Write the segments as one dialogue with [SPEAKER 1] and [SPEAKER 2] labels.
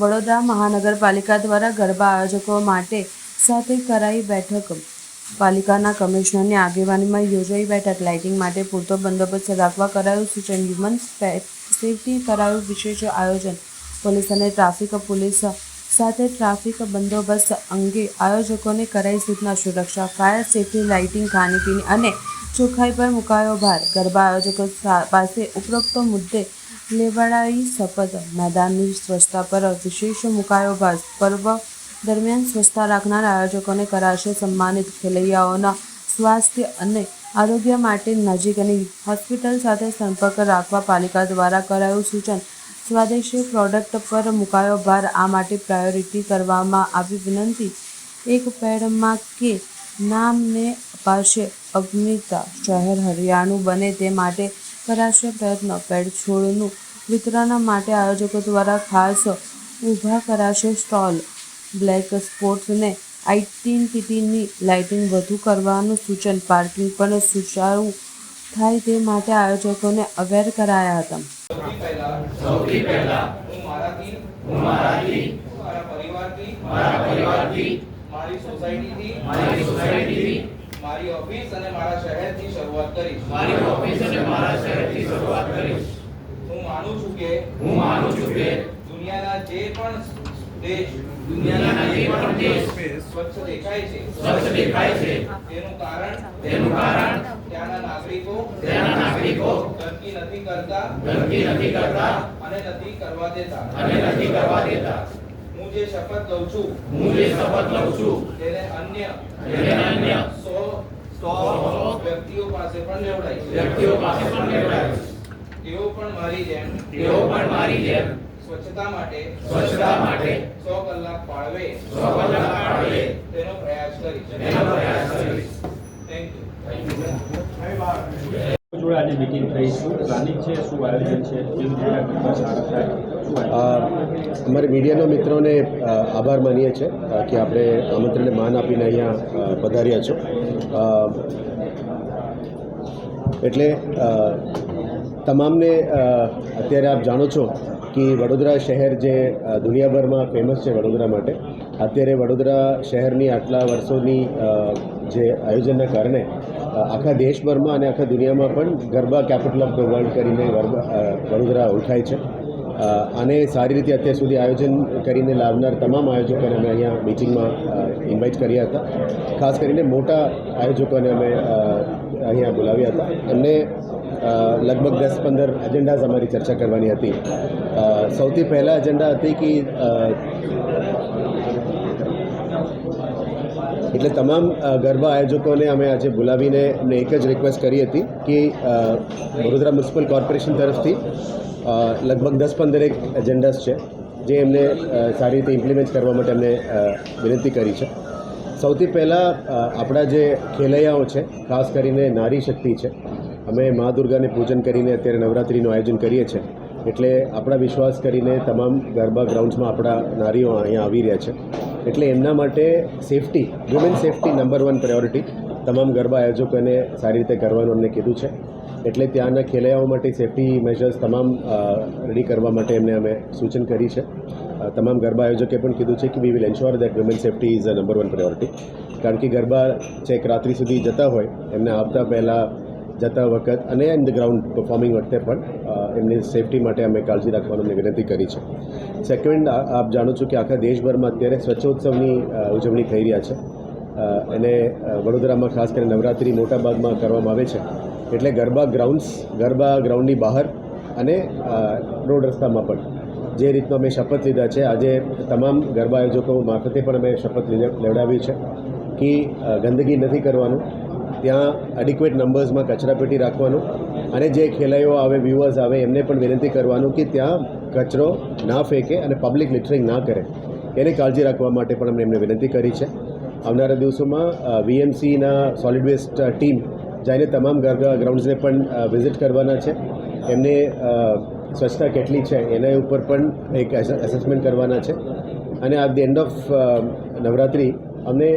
[SPEAKER 1] વડોદરા મહાનગરપાલિકા દ્વારા ગરબા આયોજકો માટે સાથે કરાઈ બેઠક. પાલિકાના કમિશનરની આગેવાનીમાં યોજાઈ બેઠક. લાઇટિંગ માટે પૂરતો બંદોબસ્ત રાખવા કરાયું. સૂચન હ્યુમન સેફટી કરાયું. વિશેષ આયોજન. પોલીસ અને ટ્રાફિક પોલીસ સાથે ટ્રાફિક બંદોબસ્ત અંગે આયોજકોને કરાઈ સૂચના સુરક્ષા, ફાયર સેફટી, લાઇટિંગ, ખાણીપીણી અને ચોખ્ખાઈ પર મુકાયો ભાર. ગરબા આયોજકો પાસે ઉપરોક્ત મુદ્દે લેવડાઈ શપથ. મેદાનની સ્વચ્છતા પર વિશેષ મુકાયો ભાર પર્વ દરમિયાન સ્વચ્છતા રાખનાર આયોજકોને કરાશે સન્માનિત ખેલૈયાઓના સ્વાસ્થ્ય અને આરોગ્ય માટે નજીકની હોસ્પિટલ સાથે સંપર્ક રાખવા પાલિકા દ્વારા કરાયું સૂચન. સ્વદેશી પ્રોડક્ટ પર મુકાયો ભાર. આ માટે પ્રાયોરિટી કરવામાં આવી વિનંતી. એક પેડમાં કે નામને અપાશે. અગ્નિતા, શહેર હરિયાણું બને તે માટે કરાશે પ્રયત્ન પેડ છોડનું વિતરણ માટે આયોજકો દ્વારા ખાસ ઊભા કરાશે સ્ટોલ. બ્લેક સ્પોર્ટ્સને આઈડેન્ટિટીની લાઇટિંગ વધુ કરવાનું સૂચન, પાર્કિંગ પણ સુચારું થાય તે માટે આયોજકોને અવેર કરાયા હતા.
[SPEAKER 2] મારા પરિવારથી,
[SPEAKER 3] મારી
[SPEAKER 2] સોસાયટીથી
[SPEAKER 3] મારી સોસાયટીથી
[SPEAKER 2] મારી ઓફિસ અને મારા શહેરથી શરૂઆત કરીશ.
[SPEAKER 3] મારી ઓફિસ અને મારા શહેરથી શરૂઆત કરીશ.
[SPEAKER 2] હું માનું છું કે
[SPEAKER 3] હું માનું છું કે
[SPEAKER 2] દુનિયાના જે પણ દેશ
[SPEAKER 3] દુનિયાના જે પણ દેશ
[SPEAKER 2] સ્વચ્છ દેખાય છે.
[SPEAKER 3] સ્વચ્છ દેખાય છે.
[SPEAKER 2] તેનું કારણ
[SPEAKER 3] તેનું કારણ
[SPEAKER 2] ત્યાંના નાગરિકો
[SPEAKER 3] ત્યાંના નાગરિકો
[SPEAKER 2] ગંદકી નથી કરતા
[SPEAKER 3] ગંદકી નથી કરતા
[SPEAKER 2] અને નથી કરવા દેતા.
[SPEAKER 3] અને નથી કરવા દેતા.
[SPEAKER 2] હું જે શપથ લઉં છું
[SPEAKER 3] હું જે શપથ લઉં છું
[SPEAKER 2] તેને અન્ય
[SPEAKER 3] તેને અન્ય
[SPEAKER 2] સો વ્યક્તિઓ પાસે પણ લેવડાય
[SPEAKER 3] વ્યક્તિઓ પાસે પણ લેવડાય
[SPEAKER 2] તેઓ પણ મારી જેમ
[SPEAKER 3] તેઓ પણ મારી જેમ
[SPEAKER 2] સ્વચ્છતા માટે
[SPEAKER 3] સ્વચ્છતા માટે
[SPEAKER 2] સો કલાક પાળવે
[SPEAKER 3] 100 કલાક પાળવે
[SPEAKER 2] તેનો પ્રયાસ કરીશ
[SPEAKER 3] તેનો પ્રયાસ કરી
[SPEAKER 2] થેન્ક યુ
[SPEAKER 4] જોડે આજે મિટિંગ થઈ શું પ્લાનિંગ છે શું આયોજન છે? કેવી રીતે આ સારા થાય? શું
[SPEAKER 5] અમારે મીડિયાના મિત્રોને આભાર માનીએ છીએ કે આપણે આમંત્રણને માન આપીને અહીંયા પધાર્યા છો. એટલે તમામને અત્યારે આપ જાણો છો કે વડોદરા શહેર જે દુનિયાભરમાં ફેમસ છે વડોદરા માટે, અત્યારે વડોદરા શહેરની આટલા વર્ષોની જે આયોજનના કારણે આખા દેશભરમાં અને આખા દુનિયામાં પણ garba capital of the world કરીને વડોદરા ઓળખાય છે. આને સારી રીતે અત્યાર સુધી આયોજન કરીને લાવનાર તમામ આયોજકોને અમે અહીંયા મિટિંગમાં ઇન્વાઇટ કર્યા હતા. ખાસ કરીને મોટા આયોજકોને અમે અહીંયા બોલાવ્યા હતા. એમને લગભગ દસ પંદર એજન્ડાઝ અમારી ચર્ચા કરવાની હતી. સૌથી પહેલા એજન્ડા હતી કે એટલે તમામ ગરબા આયોજકોને અમે આજે બોલાવીને અમને એક જ રિક્વેસ્ટ કરી હતી કે વડોદરા મ્યુનિસિપલ કોર્પોરેશન તરફથી લગભગ દસ પંદરેક એજન્ડાસ છે, જે એમને સારી રીતે ઇમ્પ્લિમેન્ટ કરવા માટે એમને વિનંતી કરી છે. સૌથી પહેલાં આપણા જે ખેલૈયાઓ છે, ખાસ કરીને નારી શક્તિ છે, અમે મા દુર્ગાને પૂજન કરીને અત્યારે નવરાત્રિનું આયોજન કરીએ છીએ, એટલે આપણા વિશ્વાસ કરીને તમામ ગરબા ગ્રાઉન્ડ્સમાં આપણા નારીઓ અહીંયા આવી રહ્યા છે. એટલે એમના માટે safety women safety number one priority તમામ ગરબા આયોજકોને સારી રીતે કરવાનું અમને કીધું છે. એટલે ત્યાંના ખેલૈયાઓ માટે સેફટી મેજર્સ તમામ રેડી કરવા માટે એમને અમે સૂચન કરી છે. તમામ ગરબા આયોજકે પણ કીધું છે કે we will ensure that women safety is a number one priority કારણ કે ગરબા છેક રાત્રિ સુધી જતા હોય, એમને આવતા પહેલાં જતા વખત અને ઇન ધ ગ્રાઉન્ડ પરફોર્મિંગ વખતે પણ એમની સેફટી માટે અમે કાળજી રાખવાનું અમને વિનંતી કરી છે. સેકન્ડ આપ જાણો છો કે આખા દેશભરમાં અત્યારે સ્વચ્છોત્સવની ઉજવણી થઈ રહ્યા છે. અને વડોદરામાં ખાસ કરીને નવરાત્રિ મોટા ભાગમાં કરવામાં આવે છે. એટલે ગરબા ગ્રાઉન્ડ્સ ગરબા ગ્રાઉન્ડની બહાર અને રોડ રસ્તામાં પણ. જે રીતનો અમે શપથ લીધા છે, આજે તમામ ગરબા આયોજકો મારફતે પણ અમે શપથ લેવડાવી છે કે ગંદકી નથી કરવાનું. ત્યાં એડિક્વેટ નંબર્સમાં કચરાપેટી રાખવાનું અને જે ખેલાઈઓ આવે વ્યૂઅર્સ આવે, એમને પણ વિનંતી કરવાનું કે ત્યાં કચરો ના ફેંકે અને પબ્લિક લિટરિંગ ના કરે. એની કાળજી રાખવા માટે પણ અમને એમને વિનંતી કરી છે. આવનારા દિવસોમાં વીએમસીના સોલિડ વેસ્ટ ટીમ જઈને તમામ ગ્રાઉન્ડ્સને પણ વિઝિટ કરવાના છે. એમને સ્વચ્છતા કેટલી છે એના ઉપર પણ એક એસેસમેન્ટ કરવાના છે. અને at the end of Navratri અમને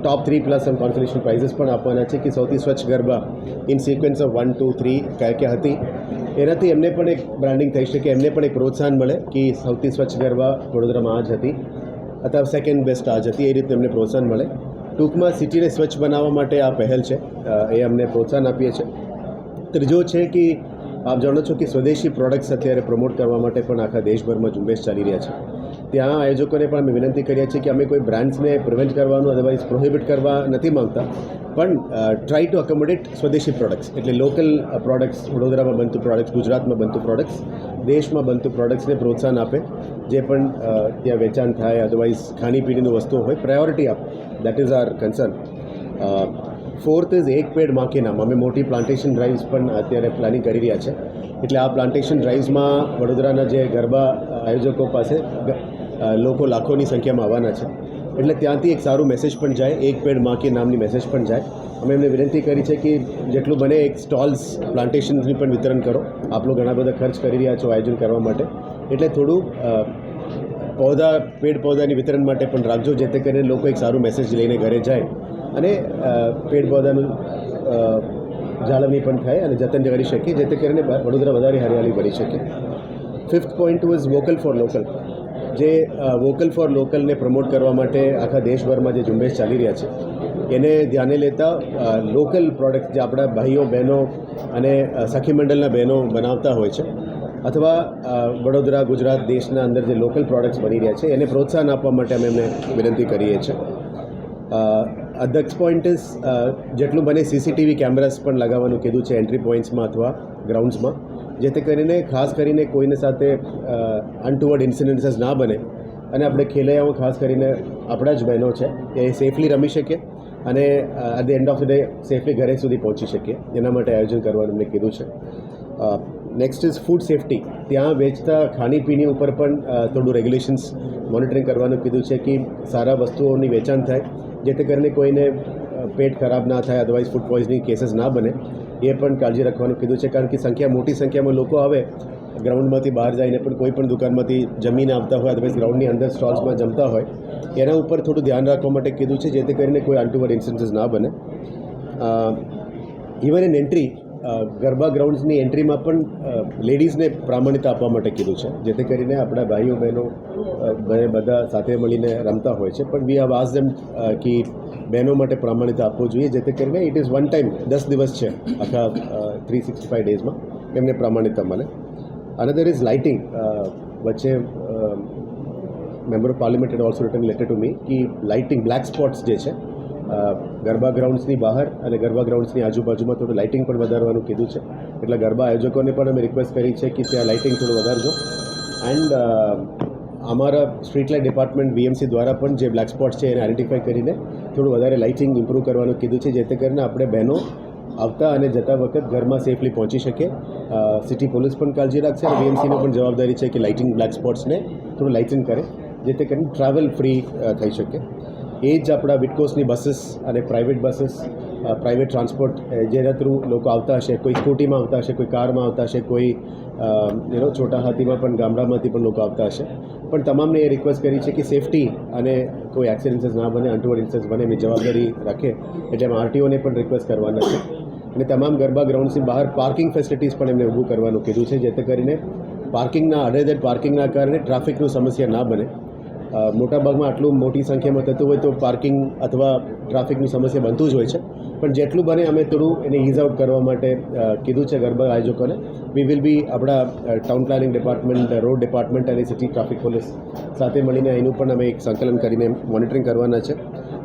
[SPEAKER 5] ટોપ થ્રી પ્લસ એમ કોન્સોલેશન પ્રાઇઝીસ પણ આપવાના છે કે સૌથી સ્વચ્છ garba in sequence of one two three કયા ક્યાં હતી. એનાથી એમને પણ એક બ્રાન્ડિંગ થઈ શકે, એમને પણ એક પ્રોત્સાહન મળે કે સૌથી સ્વચ્છ ગરબા વડોદરામાં આ જ હતી. અથવા સેકન્ડ બેસ્ટ આ જ હતી, એ રીતે એમને પ્રોત્સાહન મળે. ટૂંકમાં સિટીને સ્વચ્છ બનાવવા માટે આ પહેલ છે. એ અમને પ્રોત્સાહન આપીએ છીએ ત્રીજો છે કે આપ જાણો છો કે સ્વદેશી પ્રોડક્ટ્સ અત્યારે પ્રમોટ કરવા માટે પણ આખા દેશભરમાં ઝુંબેશ ચાલી રહ્યા છે. ત્યાં આયોજકોને પણ અમે વિનંતી કરીએ છીએ કે અમે કોઈ બ્રાન્ડ્સને પ્રિવેન્ટ કરવાનું અદરવાઇઝ પ્રોહિબિટ કરવા નથી માંગતા. પણ ટ્રાય ટુ અકોમોડેટ સ્વદેશી પ્રોડક્ટ્સ એટલે લોકલ પ્રોડક્ટ્સ વડોદરામાં બનતું પ્રોડક્ટ્સ ગુજરાતમાં બનતું પ્રોડક્ટ્સ દેશમાં બનતું પ્રોડક્ટ્સને પ્રોત્સાહન આપે, જે પણ ત્યાં વેચાણ થાય અદરવાઇઝ ખાણીપીણીની વસ્તુઓ હોય પ્રાયોરિટી આપે that is our concern fourth is એક પેડમાં નામ. અમે મોટી પ્લાન્ટેશન ડ્રાઇવ્સ પણ અત્યારે પ્લાનિંગ કરી રહ્યા છે. એટલે આ પ્લાન્ટેશન ડ્રાઇવ્સમાં વડોદરાના જે ગરબા આયોજકો પાસે લોકો લાખોની સંખ્યામાં આવવાના છે. એટલે ત્યાંથી એક સારું મેસેજ પણ જાય, એક પેડમાં કે નામની મેસેજ પણ જાય. અમે એમને વિનંતી કરી છે કે જેટલું બને એક સ્ટોલ્સ પ્લાન્ટેશન્સની પણ વિતરણ કરો. આપણો ઘણા બધા ખર્ચ કરી રહ્યા છો આયોજન કરવા માટે. એટલે થોડું પૌદા પેડ પૌધાની વિતરણ માટે પણ રાખજો, જેથી કરીને લોકો એક સારું મેસેજ લઈને ઘરે જાય. અને પેડ પૌધાનું જાળવણી પણ થાય અને જતન કરી શકીએ, જેથી કરીને વડોદરા વધારે હરિયાળી બની શકે. Fifth point was vocal for local જે વોકલ ફોર લોકલને પ્રમોટ કરવા માટે આખા દેશભરમાં જે ઝુંબેશ ચાલી રહ્યા છે, એને ધ્યાને લેતા લોકલ પ્રોડક્ટ જે આપણા ભાઈઓ, બહેનો અને સખી મંડળના બહેનો બનાવતા હોય છે, અથવા વડોદરા, ગુજરાત દેશના અંદર જે લોકલ પ્રોડક્ટ્સ બની રહ્યા છે, એને પ્રોત્સાહન આપવા માટે અમે એમને વિનંતી કરીએ છીએ. અધ્યક્ષ પોઈન્ટ જેટલું બને સીસીટીવી કેમેરાસ પણ લગાવવાનું કીધું છે એન્ટ્રી પોઈન્ટ્સમાં અથવા ગ્રાઉન્ડ્સમાં જેથી કરીને ખાસ કરીને કોઈને સાથે અનટુવર્ડ ઇન્સિડન્સીસ ના બને. અને આપણે ખેલૈયાઓ ખાસ કરીને આપણા જ બહેનો છે, એ સેફલી રમી શકે અને at the end of the day safely ઘરે સુધી પહોંચી શકીએ. એના માટે આયોજન કરવાનું મેં કીધું છે. નેક્સ્ટ ઇઝ ફૂડ સેફટી ત્યાં વેચતા ખાણીપીણી ઉપર પણ થોડું રેગ્યુલેશન્સ મોનિટરિંગ કરવાનું કીધું છે કે સારા વસ્તુઓની વેચાણ થાય, જેથી કરીને કોઈને પેટ ખરાબ ના થાય અદરવાઇઝ ફૂડ પોઈઝનિંગ કેસીસ ના બને. એ પણ કાળજી રાખવાનું કીધું છે, કારણ કે સંખ્યા મોટી સંખ્યામાં લોકો આવે ગ્રાઉન્ડમાંથી બહાર જઈને પણ કોઈ પણ દુકાનમાંથી જમીને આવતા હોય અદરવાઇઝ ગ્રાઉન્ડની અંદર સ્ટોલ્સમાં જમતા હોય. એના ઉપર થોડું ધ્યાન રાખવા માટે કીધું છે, જેથી કરીને કોઈ અનટુવર્ડ ઇન્સિડન્સીસ ના બને. ઇવન ઇન એન્ટ્રી ગરબા ગ્રાઉન્ડ્સની એન્ટ્રીમાં પણ લેડીઝને પ્રામાણિકતા આપવા માટે કીધું છે, જેથી કરીને આપણા ભાઈઓ, બહેનો બધા સાથે મળીને રમતા હોય છે. પણ વી હેવ આઝ ધેમ કે બહેનો માટે પ્રામાણિકતા આપવું જોઈએ, જેથી કરીને ઇટ ઇઝ વન ટાઈમ, દસ દિવસ છે આખા થ્રી સિક્સટી ફાઇવ ડેઝમાં એમને પ્રામાણિકતા મળે. અનધર ઇઝ લાઇટિંગ વચ્ચે member of parliament had also written letter to me કે લાઇટિંગ બ્લેક સ્પોટ્સ જે છે ગરબા ગ્રાઉન્ડ્સની બહાર અને ગરબા ગ્રાઉન્ડ્સની આજુબાજુમાં થોડું લાઇટિંગ પણ વધારવાનું કીધું છે. એટલે ગરબા આયોજકોને પણ અમે રિક્વેસ્ટ કરી છે કે ત્યાં લાઇટિંગ થોડું વધારજો. એન્ડ અમારા સ્ટ્રીટ લાઇટ ડિપાર્ટમેન્ટ વીએમસી દ્વારા પણ જે બ્લેક સ્પોટ્સ છે એને આઈડેન્ટિફાઈ કરીને થોડું વધારે લાઇટિંગ ઇમ્પ્રૂવ કરવાનું કીધું છે, જેથી કરીને આપણે બહેનો આવતા અને જતા વખત ઘરમાં સેફલી પહોંચી શકે. સિટી પોલીસ પણ કાળજી રાખશે અને વીએમસીની પણ જવાબદારી છે કે લાઇટિંગ બ્લેક સ્પોટ્સને થોડું લાઇટિંગ કરે, જેથી કરીને ટ્રાવેલ ફ્રી થઈ શકે. એ જ આપણા વિટકોસની બસીસ અને પ્રાઇવેટ બસીસ પ્રાઇવેટ ટ્રાન્સપોર્ટ જેના થ્રુ લોકો આવતા હશે, કોઈ સ્કૂટીમાં આવતા હશે, કોઈ કારમાં આવતા હશે, કોઈ એનો છોટા હાથીમાં પણ, ગામડામાંથી પણ લોકો આવતા હશે. પણ તમામને એ રિક્વેસ્ટ કરી છે કે સેફટી અને કોઈ એક્સિડન્સીસ ના બને અનટુવર્ડ ઇન્સિડન્સ બને એની જવાબદારી રાખે, એટલે એમાં આરટીઓને પણ રિક્વેસ્ટ કરવાના છે. અને તમામ ગરબા ગ્રાઉન્ડ્સની બહાર પાર્કિંગ ફેસિલિટીઝ પણ એમને ઊભું કરવાનું કીધું છે, જેથી કરીને પાર્કિંગના અડેધડ પાર્કિંગના કારણે ટ્રાફિકનું સમસ્યા ના બને. મોટાભાગમાં આટલું મોટી સંખ્યામાં થતું હોય તો પાર્કિંગ અથવા ટ્રાફિકની સમસ્યા બનતું જ હોય છે. પણ જેટલું બને અમે થોડું એને ઇઝ આઉટ કરવા માટે કીધું છે ગરબા આયોજકોને. વી વિલ બી આપણા town planning department road department અને સિટી ટ્રાફિક પોલીસ સાથે મળીને એનું પણ અમે એક સંકલન કરીને મોનિટરિંગ કરવાના છે.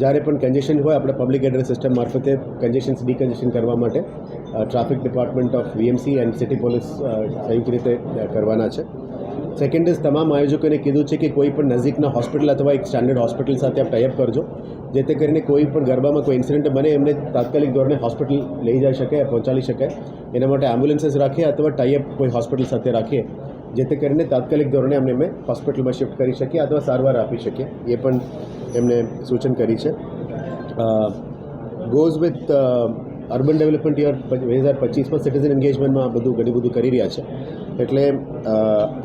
[SPEAKER 5] જ્યારે પણ કન્જેશન હોય આપણે પબ્લિક એડ્રેસ સિસ્ટમ મારફતે કન્જેશન્સ ડીકન્જેશન કરવા માટે traffic department of VMC and city police સંયુક્ત રીતે કરવાના છે. સેકન્ડ ઇઝ તમામ આયોજકોને કીધું છે કે કોઈ પણ નજીકના હોસ્પિટલ અથવા એક સ્ટાન્ડર્ડ હોસ્પિટલ સાથે આપ ટાઈઅપ કરજો, જેથી કરીને કોઈ પણ ગરબામાં કોઈ ઇન્સિડન્ટ બને, એમને તાત્કાલિક ધોરણે હોસ્પિટલ લઈ જઈ શકે, પહોંચાડી શકાય એના માટે એમ્બ્યુલન્સીસ રાખીએ અથવા ટાઈઅપ કોઈ હોસ્પિટલ સાથે રાખીએ, જેથી કરીને તાત્કાલિક ધોરણે અમને અમે હોસ્પિટલમાં શિફ્ટ કરી શકીએ અથવા સારવાર આપી શકીએ. એ પણ એમને સૂચન કરી છે. Goes with urban development year બે હજાર પચીસમાં સિટીઝન એન્ગેજમેન્ટમાં બધું ઘણી બધું કરી રહ્યા છે. એટલે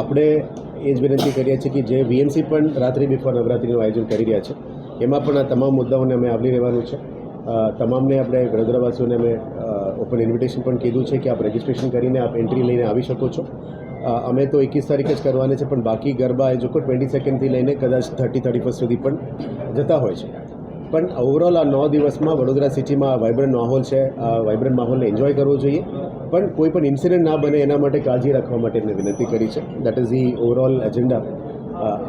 [SPEAKER 5] આપણે એ જ વિનંતી કરીએ છીએ કે જે વીએમસી પણ રાત્રિ બિફોર નવરાત્રિનું આયોજન કરી રહ્યા છે, એમાં પણ આ તમામ મુદ્દાઓને અમે આવરી રહેવાનું છે. તમામને આપણે વડોદરાવાસીઓને અમે ઓપન ઇન્વિટેશન પણ કીધું છે કે આપ રજિસ્ટ્રેશન કરીને આપ એન્ટ્રી લઈને આવી શકો છો. અમે તો એકવીસ તારીખે જ કરવાની છે, પણ બાકી ગરબા એ આયોજકો ટ્વેન્ટી સેકન્ડથી લઈને કદાચ થર્ટી થર્ટી ફર્સ્ટ સુધી પણ જતા હોય છે. પણ ઓવરઓલ આ નવ દિવસમાં વડોદરા સિટીમાં વાઇબ્રન્ટ માહોલ છે, આ વાઇબ્રન્ટ માહોલને એન્જોય કરવો જોઈએ. પણ કોઈ પણ ઇન્સિડન્ટ ના બને એના માટે કાળજી રાખવા માટે એમને વિનંતી કરી છે. That is the overall agenda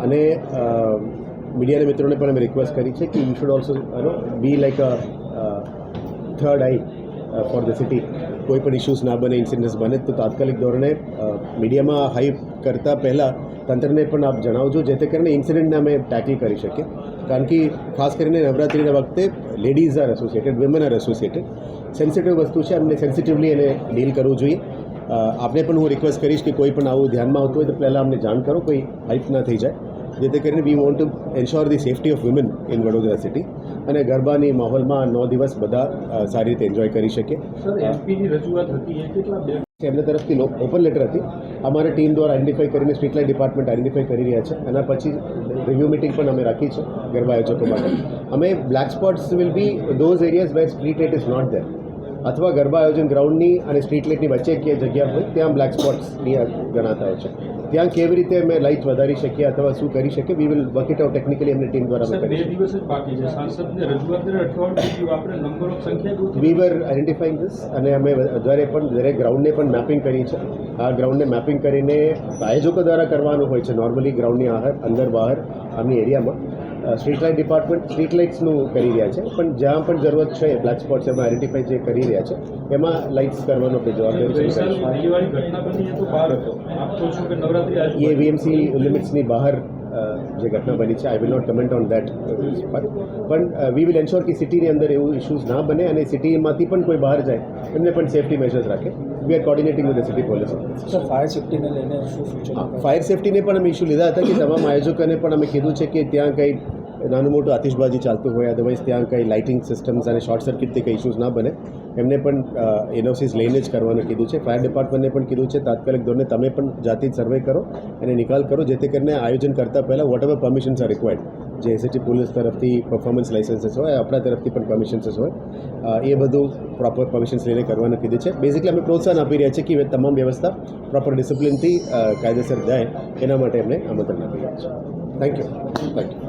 [SPEAKER 5] અને મીડિયાના મિત્રોને પણ અમે રિક્વેસ્ટ કરી છે કે you should also be like a third eye for the city કોઈ પણ ઇશ્યુઝ ના બને ઇન્સિડન્ટ્સ બને, તો તાત્કાલિક ધોરણે મીડિયામાં હાઈપ કરતાં પહેલાં તંત્રને પણ આપ જણાવજો, જેથી કરીને ઇન્સિડન્ટને અમે ટેકલ કરી શકીએ. કારણ કે ખાસ કરીને નવરાત્રિના વખતે ladies are associated women are associated sensitive વસ્તુ છે અમને સેન્સિટિવલી એને ડીલ કરવું જોઈએ. આપને પણ હું રિક્વેસ્ટ કરીશ કે કોઈ પણ આવું ધ્યાનમાં આવતું હોય તો પહેલાં અમને જાણ કરો, કોઈ હાઈપ ના થઈ જાય. જેથી કરીને we want to ensure the safety of women in Vadodara city અને ગરબાની માહોલમાં નવ દિવસ બધા સારી રીતે એન્જોય કરી શકે એમના તરફથી ઓપન લેટર હતી. અમારી ટીમ દ્વારા આઈડેન્ટિફાઈ કરીને સ્ટ્રીટ લાઇટ ડિપાર્ટમેન્ટ આઈડેન્ટિફાઈ કરી રહ્યા છે. એના પછી રિવ્યૂ મિટિંગ પણ અમે રાખી છે ગરબા આયોજકો માટે. અમે black spots will be those areas where street light is not there અથવા ગરબા આયોજન ગ્રાઉન્ડની અને સ્ટ્રીટ લાઇટની વચ્ચે કે જગ્યા હોય ત્યાં બ્લેક સ્પોટ્સની ગણાતા હોય છે. ત્યાં કેવી રીતે અમે લાઇટ વધારી શકીએ અથવા શું કરી શકીએ we will work it out technically એમની ટીમ દ્વારા
[SPEAKER 4] બે દિવસ જ બાકી છે. સાંસદને આપણે નંબર ઓફ સંખ્યા
[SPEAKER 5] વી વર આઈડેન્ટિફાઈંગ ધીસ અને અમે વધારે પણ દરેક ગ્રાઉન્ડને પણ મેપિંગ કરી છે. આ ગ્રાઉન્ડને મેપિંગ કરીને આયોજકો દ્વારા કરવાનું હોય છે. નોર્મલી ગ્રાઉન્ડની બહાર અંદર બહાર આમની એરિયામાં સ્ટ્રીટ લાઇટ ડિપાર્ટમેન્ટ સ્ટ્રીટ લાઇટ્સનું કરી રહ્યા છે પણ જ્યાં પણ જરૂરત છે બ્લેક સ્પોટ્સ એમાં આઈડેન્ટિફાઈ જે કરી રહ્યા છે એમાં લાઇટ્સ કરવાનો કોઈ જવાબદારી
[SPEAKER 4] એ
[SPEAKER 5] વીએમસી લિમિટ્સની બહાર જે ઘટના બની છે I will not comment on that પણ વી વિલ એન્શ્યોર કે સિટીની અંદર એવું ઇશ્યુઝ ના બને અને સિટીમાંથી પણ કોઈ બહાર જાય એમને પણ સેફટી મેજર્સ રાખે we are coordinating with the city police
[SPEAKER 6] sir fire સેફ્ટીને લઈને શું સૂચનો
[SPEAKER 5] ફાયર સેફટીને પણ અમે ઇશ્યુ લીધા હતા કે તમામ આયોજકોને પણ અમે કીધું છે કે ત્યાં કંઈ નાનું મોટું આતિશબાજી ચાલતું હોય અદરવાઇઝ ત્યાં કંઈ લાઇટિંગ સિસ્ટમ્સ અને શોર્ટ સર્કિટથી કંઈ ઇશ્યુઝ ના બને. એમને પણ એનઓસીસ લઈને જ કરવાનું કીધું છે. ફાયર ડિપાર્ટમેન્ટને પણ કીધું છે, તાત્કાલિક ધોરણે તમે પણ જાતિ સર્વે કરો અને નિકાલ કરો, જેથી કરીને આયોજન કરતાં પહેલાં whatever permissions are required જે એસએટી પોલીસ તરફથી પરફોર્મન્સ લાઇસન્સીસ હોય, આપણા તરફથી પણ પરમિશન્સીસ હોય એ બધું પ્રોપર પરમિશન્સ લઈને કરવાનું કીધું છે. બેઝિકલી અમે પ્રોત્સાહન આપી રહ્યા છીએ કે તમામ વ્યવસ્થા પ્રોપર ડિસિપ્લિનથી કાયદેસર જાય, એના માટે એમને આમંત્રણ આપી રહ્યા છે થેન્ક યુ થેન્ક યુ